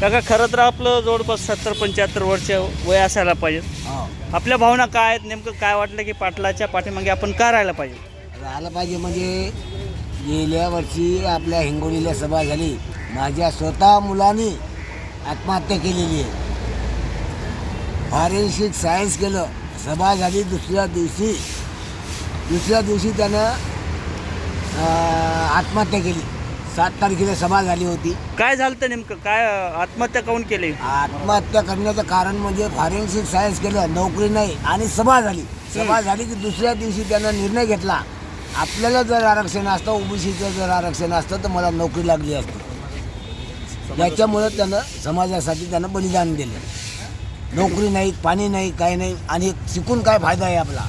काका खरं तर आपलं जवळपास सत्तर पंच्याहत्तर वर्ष वय असायला पाहिजे. हो. आपल्या भावना काय आहेत? नेमकं काय वाटलं की पाटलाच्या पाठीमागे आपण का राहायला पाहिजे? राहिलं पाहिजे म्हणजे गेल्या वर्षी आपल्या हिंगोलीला सभा झाली. माझ्या स्वतः मुलांनी आत्महत्या केलेली आहे. फॉरेन्सिक सायन्स केलं. सभा झाली दुसऱ्या दिवशी. दुसऱ्या दिवशी त्यानं आत्महत्या केली. सात तारखेला सभा झाली होती. काय झालं तर नेमकं? काय आत्महत्या काऊन केली? आत्महत्या करण्याचं कारण म्हणजे फॉरेन्सिक सायन्स केलं नोकरी नाही आणि सभा झाली. सभा झाली की दुसऱ्या दिवशी त्यानं निर्णय घेतला. आपल्याला जर आरक्षण असतं ओबीसीचं जर आरक्षण असतं तर मला नोकरी लागली असती. याच्यामुळं त्यानं समाजासाठी त्यानं बलिदान दिलं. नोकरी नाही पाणी नाही काही नाही आणि शिकून काय फायदा आहे आपला?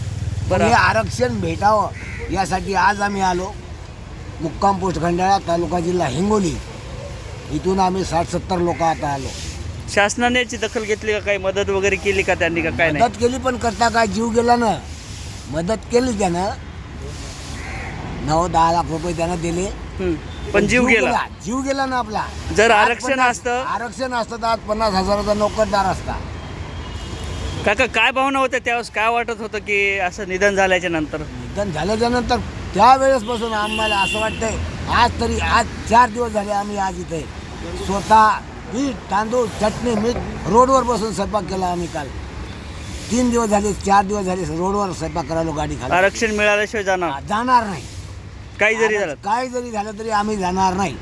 पण. हे आरक्षण भेटावं यासाठी आज आम्ही आलो. मुक्काम पोस्ट खंडाळा तालुका जिल्हा हिंगोली. इथून आम्ही साठ सत्तर लोक आता आलो. शासनाने याची दखल घेतली का? काही मदत वगैरे केली का त्यांनी का काय नाही? मदत केली पण करता काय? जीव गेला ना. मदत केली त्यानं. नऊ दहा लाख रुपये त्यानं दिले. हम्म. पण जीव गेला. जीव गेला ना आपला. जर आज आरक्षण पन्नास- असतं- आरक्षण असतं तर आज पन्नास हजाराचा नोकरदार असता. काका काय भावना होत्या त्यावेळेस? काय वाटत होतं की असं निधन झाल्याच्यानंतर? निधन झाल्याच्यानंतर त्यावेळेसपासून आम्हाला असं वाटतंय आज तरी आज चार दिवस झाले आम्ही आज इथे. स्वतः पीठ तांदूळ चटणी मीठ रोडवर बसून स्वयंपाक केला आम्ही काल. तीन दिवस झाले चार दिवस झाले रोडवर स्वयंपाक करायला गाडी खाली. आरक्षण मिळाल्याशिवाय जाणार? जाणार नाही. काही जरी झालं. काय जरी झालं तरी आम्ही जाणार नाही.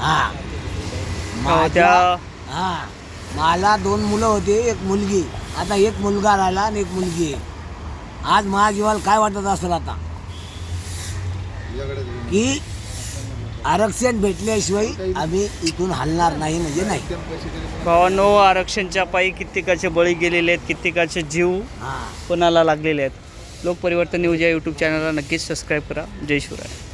हा. हो, माझ्या- हा. मला दोन मुलं होते एक मुलगी. आता एक मुलगा राहिला आणि एक मुलगी आहे. आज महाजीवाला काय वाटत असेल आता? की आरक्षण भेटल्याशिवाय आम्ही इथून हलणार नाही म्हणजे नाही. भावांनो आरक्षणच्या पायी कित्येकाचे बळी गेलेले आहेत कित्येकाचे जीव हा. कोणाला लागलेले आहेत. लोकपरिवर्तन न्यूज या यूट्यूब चॅनलला नक्कीच सबस्क्राईब करा. जय शिवराय.